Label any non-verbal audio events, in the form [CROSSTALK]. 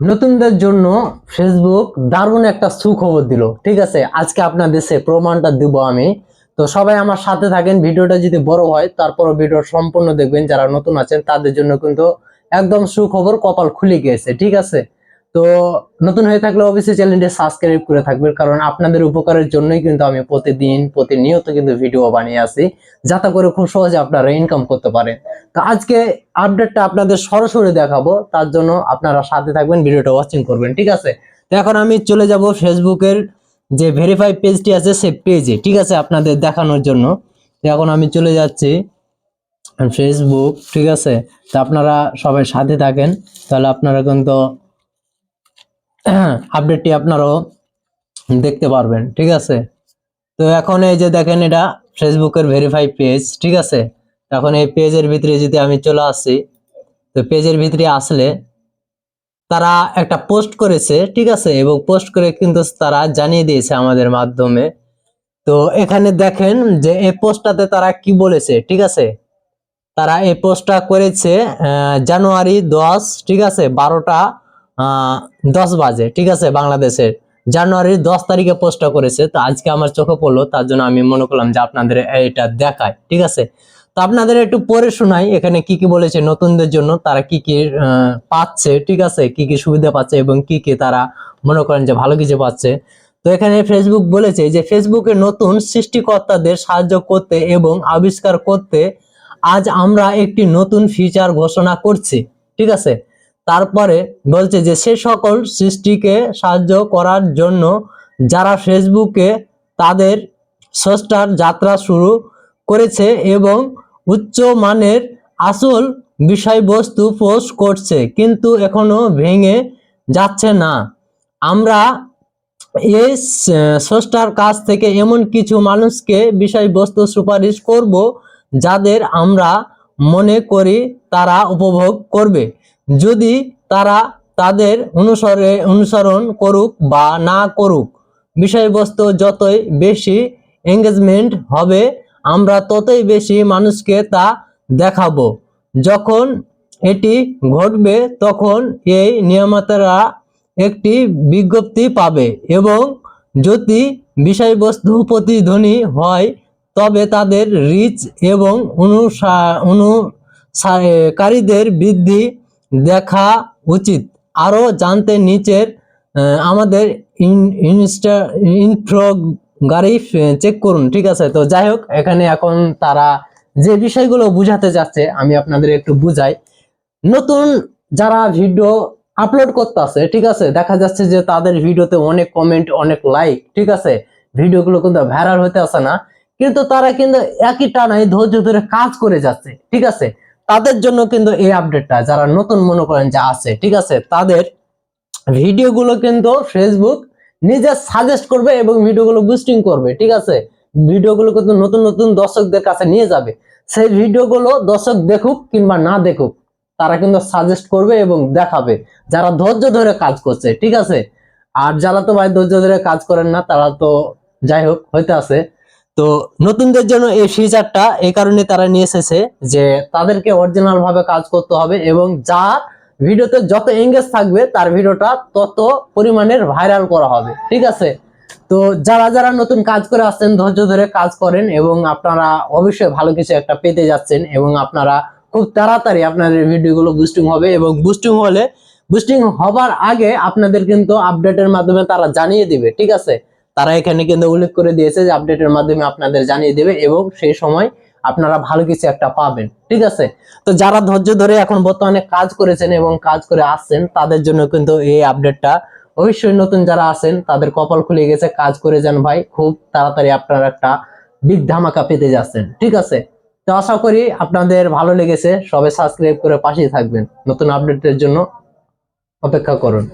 নতুনদের জন্য ফেসবুক দারুণ একটা সুখবর দিল। ঠিক আছে? আজকে আপনাদের সে প্রমাণটা দিব আমি। তো সবাই আমার সাথে থাকেন। ভিডিওটা যদি বড় হয় তারপর ভিডিও সম্পূর্ণ দেখবেন। যারা নতুন আছেন, তাদের জন্য কিন্তু একদম সুখবর কপাল খুলে গিয়েছে। ঠিক আছে? তো নতুন হয়ে থাকলে অবশ্যই চ্যানেলটি সাবস্ক্রাইব করে থাকবেন কারণ আপনাদের উপকারের জন্যই কিন্তু আমি প্রতিদিন, প্রতিনিয়ত কিন্তু ভিডিও বানিয়ে আসি, যাতে করে খুব সহজে আপনারা ইনকাম করতে পারেন। তো আজকে আপডেটটা আপনাদের সরাসরি দেখাবো, তার জন্য আপনারা সাথে থাকবেন ভিডিওটা ওয়াচিং করবেন, ঠিক আছে? তো এখন আমি চলে যাব ফেসবুকের যে ভেরিফাই পেজটি আছে, সে পেজে ঠিক আছে, আপনাদের দেখানোর জন্য। তো এখন আমি চলে যাচ্ছি ফেসবুক ঠিক আছে? তো আপনারা সবাই সাথে থাকেন, তাহলে আপনারা কিন্তু [CLEARS THROAT] আপডেটটি আপনারাও দেখতে পারবেন, ঠিক আছে? তো এখন এই যে দেখেন এটা ফেসবুকের ভেরিফাই পেজ ঠিক আছে? এখন এই পেজের ভিতরে যদি আমি চলে আসি, তো পেজের ভিতরে আসলে তারা একটা পোস্ট করেছে, ঠিক আছে? এবং পোস্ট করে কিন্তু তারা জানিয়ে দিয়েছে আমাদের মাধ্যমে। তো এখানে দেখেন যে এই পোস্টটাতে তারা কি বলেছে, ঠিক আছে? তারা এই পোস্টটা করেছে জানুয়ারি দশ, ঠিক আছে? বারোটা দশ বাজে, ঠিক আছে, বাংলাদেশের। জানুয়ারির দশ তারিখে পোস্টটা করেছে, তো আজকে আমার চোখে পড়ল, তার জন্য আমি মনে করলাম যে আপনাদের এটা দেখায়, ঠিক আছে? তো আপনাদের একটু পরে শোনাই, এখানে কি কি বলেছে নতুনদের জন্য, তারা কি কি পাচ্ছে, ঠিক আছে? কি কি সুবিধা পাচ্ছে এবং কি কি তারা মনে করেন যে ভালো কিছু পাচ্ছে। তো এখানে ফেসবুক বলেছে যে ফেসবুকে নতুন সৃষ্টিকর্তাদের সাহায্য করতে এবং আবিষ্কার করতে আজ আমরা একটি নতুন ফিচার ঘোষণা করছি, ঠিক আছে? তারপরে বলছে যে সে সকল সৃষ্টিকে সাহায্য করার জন্য যারা ফেসবুকে তাদের স্রষ্টার যাত্রা শুরু করেছে এবং উচ্চ মানের আসল বিষয়বস্তু পোস্ট করছে, কিন্তু এখনও ভেঙে যাচ্ছে না। আমরা এই স্রষ্টার কাছ থেকে এমন কিছু মানুষকে বিষয়বস্তু সুপারিশ করব যাদের আমরা মনে করি তারা উপভোগ করবে। যদি তারা তাদের অনুসরে, অনুসরণ করুক বা না করুক, বিষয়বস্তু যতই বেশি এঙ্গেজমেন্ট হবে, আমরা ততই বেশি মানুষকে তা দেখাবো। যখন এটি ঘটবে, তখন এই নিয়ামতেরা একটি বিজ্ঞপ্তি পাবে এবং যদি বিষয়বস্তু প্রতিধ্বনি হয়, তবে তাদের রিচ এবং অনুসা অনুসারীদের বৃদ্ধি দেখা উচিত। আরও জানতে নিচের আমাদের ইনস্টা, ইনফ্রোগারি চেক করুন, ঠিক আছে? তো যাই হোক, এখানে এখন তারা যে বিষয়গুলো বুঝাতে যাচ্ছে, আমি আপনাদের একটু বুঝাই। নতুন যারা ভিডিও আপলোড করতেছে, ঠিক আছে? দেখা যাচ্ছে যে তাদের ভিডিওতে অনেক কমেন্ট অনেক লাইক ঠিক আছে? ভিডিওগুলো কিন্তু ভাইরাল হতে আসে না। কিন্তু তারা কিন্তু একই টানায় ধৈর্য ধরে কাজ করে যাচ্ছে, ঠিক আছে? তাদের জন্য কিন্তু এই আপডেটটা যারা নতুন মনে করেন যে আছে, ঠিক আছে? তাদের ভিডিওগুলো কিন্তু ফেসবুক নিজে সাজেস্ট করবে এবং ভিডিওগুলো বুস্টিং করবে, ঠিক আছে? ভিডিওগুলো কিন্তু নতুন নতুন দর্শকদের কাছে নিয়ে যাবে। সেই ভিডিওগুলো দর্শক দেখুক কিংবা না দেখুক, তারা কিন্তু সাজেস্ট করবে এবং দেখাবে। যারা ধৈর্য ধরে কাজ করছে, ঠিক আছে? আর যারা তো ভাই ধৈর্য ধরে কাজ করেন না, তারা তো যাই হোক, হইতে আছে। তো নতুনদের জন্য এই ফিচারটা এই কারণে তারা নিয়ে এসেছে যে তাদেরকে অরিজিনাল ভাবে কাজ করতে হবে এবং যা ভিডিওতে যত এঙ্গেজ থাকবে তার ভিডিওটা তত পরিমাণের ভাইরাল করা হবে, ঠিক আছে? তো যারা যারা নতুন কাজ করে আসছেন, ধৈর্য ধরে কাজ করেন এবং আপনারা অবশ্যই ভালো কিছু একটা পেতে যাচ্ছেন এবং আপনারা খুব তাড়াতাড়ি আপনাদের ভিডিওগুলো বুস্টিং হবে এবং বুস্টিং হলে বুস্টিং হবার আগে আপনাদের কিন্তু আপডেটের মাধ্যমে তারা জানিয়ে দিবে, ঠিক আছে? তারা এখানে কিন্তু উল্লেখ করে দিয়েছে যে আপডেটের মাধ্যমে আপনাদের জানিয়ে দেবে এবং সেই সময় আপনারা ভালো কিছু একটা পাবেন, ঠিক আছে? তো যারা ধৈর্য ধরে এখন বর্তমানে কাজ করেছেন এবং কাজ করে আসছেন, তাদের জন্য কিন্তু এই আপডেটটা অবশ্যই নতুন যারা আছেন, তাদের কপাল খুলে গেছে, কাজ করে যান ভাই, খুব তাড়াতাড়ি আপনারা একটা বিগ ধামাকা পেতে যাচ্ছেন, ঠিক আছে? তো আশা করি আপনাদের ভালো লেগেছে, সবাই সাবস্ক্রাইব করে পাশেই থাকবেন। নতুন আপডেটের জন্য অপেক্ষা করুন।